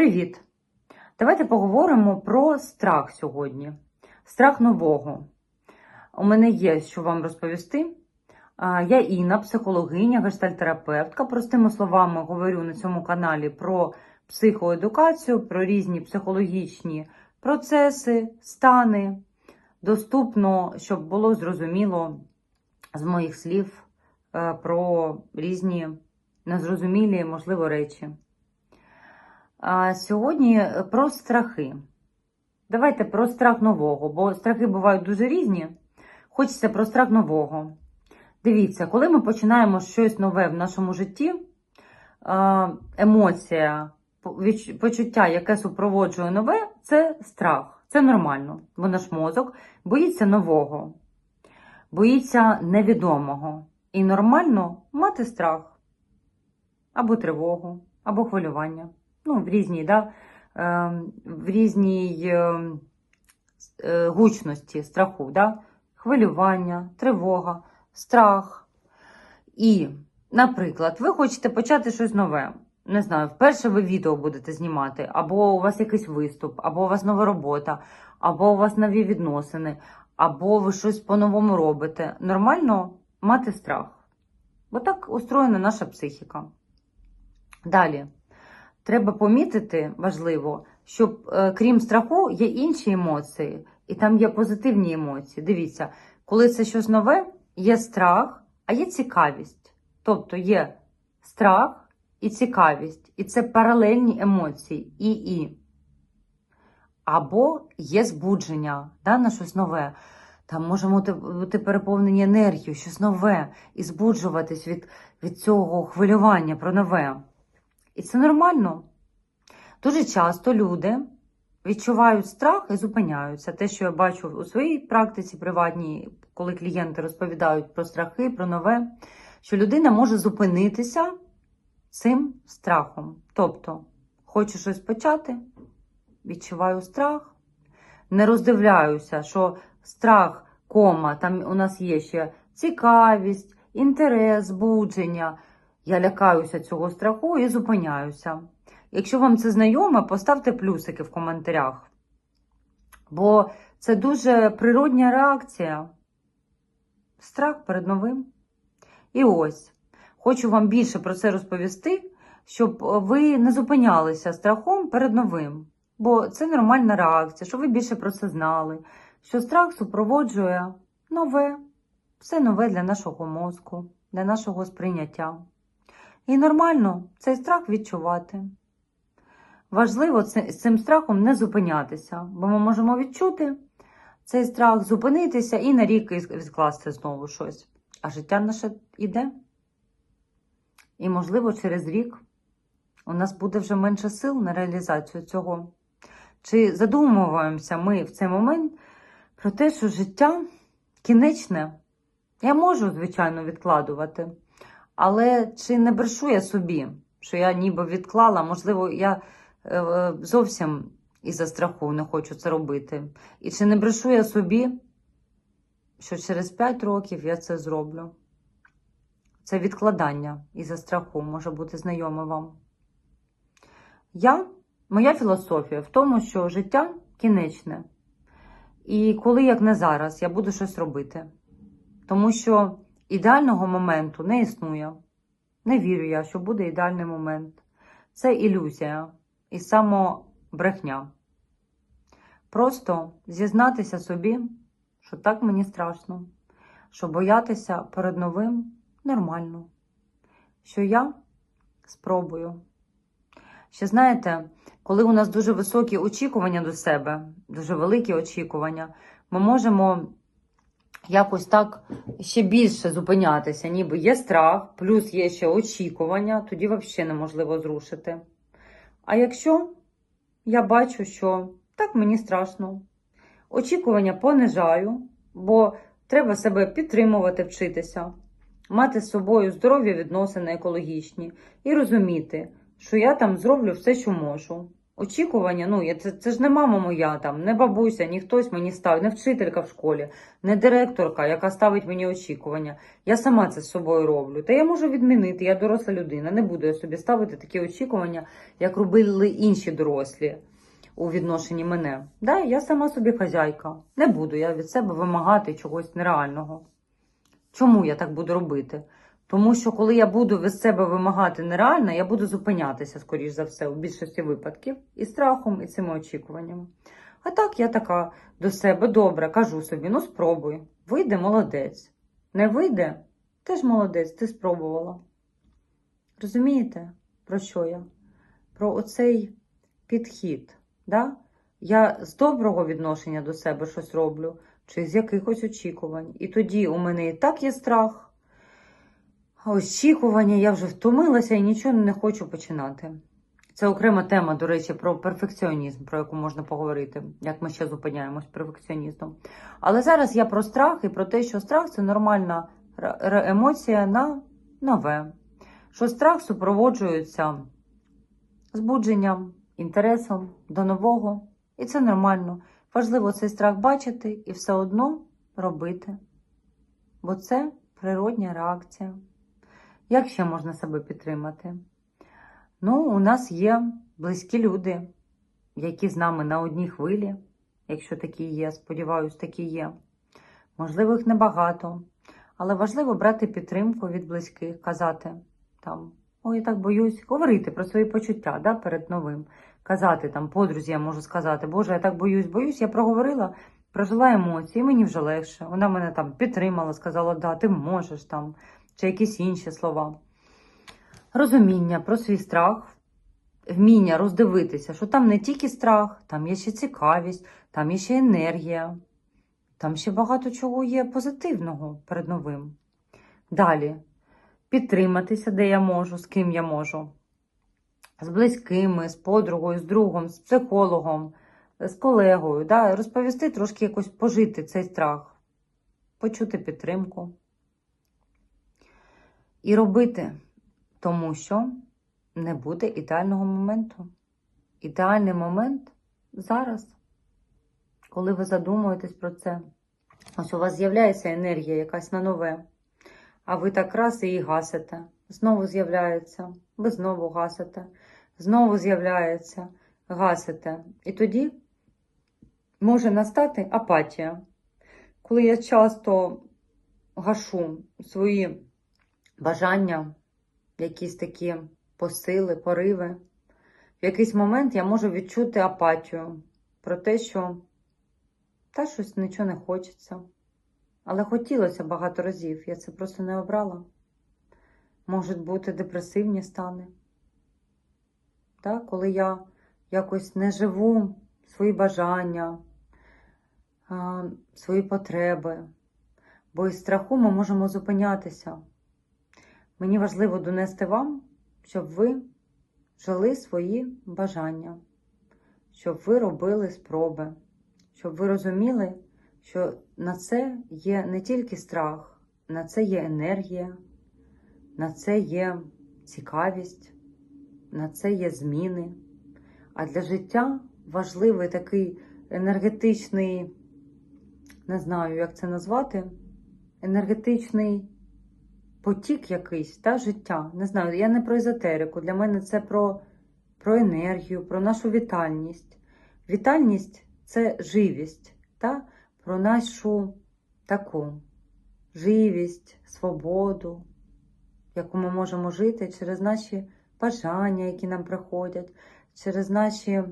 Привіт! Давайте поговоримо про страх сьогодні. Страх нового. У мене є що вам розповісти. Я Інна, психологиня, гештальтерапевтка. Простими словами говорю на цьому каналі про психоедукацію, про різні психологічні процеси, стани. Доступно, щоб було зрозуміло з моїх слів е, про різні незрозумілі, можливо, речі. А сьогодні про страхи. Давайте про страх нового, бо страхи бувають дуже різні. Хочеться про страх нового. Дивіться, коли ми починаємо щось нове в нашому житті, е, емоція, почуття, яке супроводжує нове, це страх. Це нормально, бо наш мозок боїться нового, боїться невідомого. І нормально мати страх або тривогу, або хвилювання. Ну, в різній, да? е, в різній е, е, гучності страху, да? хвилювання, тривога, страх. І, наприклад, ви хочете почати щось нове. Не знаю, вперше ви відео будете знімати, або у вас якийсь виступ, або у вас нова робота, або у вас нові відносини, або ви щось по-новому робите. Нормально мати страх. Бо так устроєна наша психіка. Далі. Треба помітити, важливо, що е, крім страху є інші емоції, і там є позитивні емоції. Дивіться, коли це щось нове, є страх, а є цікавість. Тобто є страх і цікавість, і це паралельні емоції і і. Або є збудження да, на щось нове. Там можемо бути- переповнені енергією, щось нове, і збуджуватись від, від цього хвилювання про нове. І це нормально. Дуже часто люди відчувають страх і зупиняються. Те, що я бачу у своїй практиці приватній, коли клієнти розповідають про страхи, про нове, що людина може зупинитися цим страхом. Тобто, хочу щось почати, відчуваю страх, не роздивляюся, що страх, кома, там у нас є ще цікавість, інтерес, збудження. Я лякаюся цього страху і зупиняюся. Якщо вам це знайоме, поставте плюсики в коментарях. Бо це дуже природня реакція. Страх перед новим. І ось, хочу вам більше про це розповісти, щоб ви не зупинялися страхом перед новим. Бо це нормальна реакція, щоб ви більше про це знали. Що страх супроводжує нове, все нове для нашого мозку, для нашого сприйняття. І нормально цей страх відчувати. Важливо з цим страхом не зупинятися, бо ми можемо відчути цей страх, зупинитися і на рік відкласти знову щось. А життя наше йде. І, можливо, через рік у нас буде вже менше сил на реалізацію цього. Чи задумуємося ми в цей момент про те, що життя кінечне? Я можу, звичайно, відкладувати. Але чи не брешу я собі, що я ніби відклала, можливо, я е, зовсім із-за страху не хочу це робити. І чи не брешу я собі, що через 5 років я це зроблю? Це відкладання із-за страху може бути знайоме вам. Я, моя філософія в тому, що життя кінечне. І коли, як не зараз, я буду щось робити. Тому що ідеального моменту не існує. Не вірю я, що буде ідеальний момент. Це ілюзія і самобрехня. Просто зізнатися собі, що так мені страшно, що боятися перед новим нормально, що я спробую. Ще знаєте, коли у нас дуже високі очікування до себе, дуже великі очікування, ми можемо якось так ще більше зупинятися, ніби є страх, плюс є ще очікування, тоді взагалі неможливо зрушити. А якщо я бачу, що так мені страшно, очікування понижаю, бо треба себе підтримувати, вчитися, мати з собою здорові відносини екологічні і розуміти, що я там зроблю все, що можу. Очікування, ну, це, це ж не мама моя, там, не бабуся, ні хтось мені ставить, не вчителька в школі, не директорка, яка ставить мені очікування. Я сама це з собою роблю. Та я можу відмінити, я доросла людина. Не буду я собі ставити такі очікування, як робили інші дорослі у відношенні мене. Да, я сама собі хазяйка. Не буду я від себе вимагати чогось нереального. Чому я так буду робити? Тому що коли я буду від себе вимагати нереально, я буду зупинятися, скоріш за все, у більшості випадків, і страхом, і цими очікуваннями. А так я така до себе добре, кажу собі: ну спробуй. Вийде молодець. Не вийде, теж молодець, ти спробувала. Розумієте, про що я? Про оцей підхід. Да? Я з доброго відношення до себе щось роблю, чи з якихось очікувань. І тоді у мене і так є страх. Очікування, я вже втомилася і нічого не хочу починати. Це окрема тема, до речі, про перфекціонізм, про яку можна поговорити, як ми ще зупиняємось перфекціонізмом. Але зараз я про страх і про те, що страх це нормальна емоція на нове. Що страх супроводжується збудженням, інтересом до нового, і це нормально. Важливо цей страх бачити і все одно робити. Бо це природня реакція. Як ще можна себе підтримати? Ну, у нас є близькі люди, які з нами на одній хвилі, якщо такі є, сподіваюсь, такі є. Можливо, їх небагато, але важливо брати підтримку від близьких, казати там, ой, я так боюсь, говорити про свої почуття да, перед новим. Казати там, подрузі, я можу сказати, Боже, я так боюсь, боюсь, я проговорила, прожила емоції, мені вже легше. Вона мене там підтримала, сказала, да, ти можеш там, чи якісь інші слова. Розуміння про свій страх, вміння роздивитися, що там не тільки страх, там є ще цікавість, там є ще енергія, там ще багато чого є позитивного перед новим. Далі підтриматися, де я можу, з ким я можу. З близькими, з подругою, з другом, з психологом, з колегою, да? розповісти трошки якось пожити цей страх, почути підтримку і робити, тому що не буде ідеального моменту. Ідеальний момент зараз, коли ви задумуєтесь про це. Ось у вас з'являється енергія якась на нове, а ви так раз її гасите. Знову з'являється, ви знову гасите, знову з'являється, гасите. І тоді може настати апатія. Коли я часто гашу свої бажання, якісь такі посили, пориви, в якийсь момент я можу відчути апатію про те, що та щось нічого не хочеться. Але хотілося багато разів, я це просто не обрала. Можуть бути депресивні стани. Так? Коли я якось не живу свої бажання, свої потреби, бо із страху ми можемо зупинятися. Мені важливо донести вам, щоб ви жили свої бажання, щоб ви робили спроби, щоб ви розуміли, що на це є не тільки страх, на це є енергія, на це є цікавість, на це є зміни. А для життя важливий такий енергетичний, не знаю, як це назвати, енергетичний потік якийсь та життя. Не знаю, я не про езотерику. Для мене це про, про енергію, про нашу вітальність. Вітальність це живість, та? про нашу таку живість, свободу, яку ми можемо жити через наші бажання, які нам приходять, через наші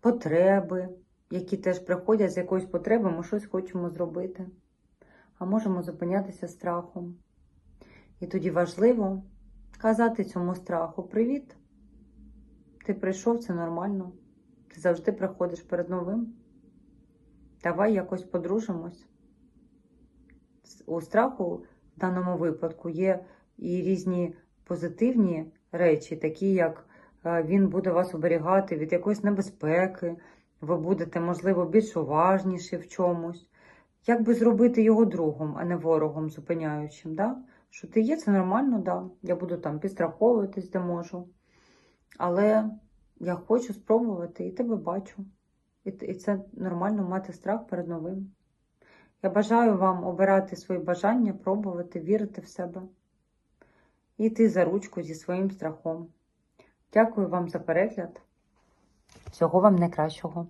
потреби, які теж приходять з якоїсь потреби, ми щось хочемо зробити. А можемо зупинятися страхом. І тоді важливо казати цьому страху: Привіт! Ти прийшов, це нормально. Ти завжди приходиш перед новим. Давай якось подружимось. У страху в даному випадку є і різні позитивні речі, такі як е, він буде вас оберігати від якоїсь небезпеки, ви будете, можливо, більш уважніші в чомусь. Як би зробити його другом, а не ворогом зупиняючим? Да? Що ти є, це нормально, да. Я буду там підстраховуватись, де можу. Але я хочу спробувати, і тебе бачу. І, і це нормально мати страх перед новим. Я бажаю вам обирати свої бажання, пробувати, вірити в себе і йти за ручку зі своїм страхом. Дякую вам за перегляд. Всього вам найкращого.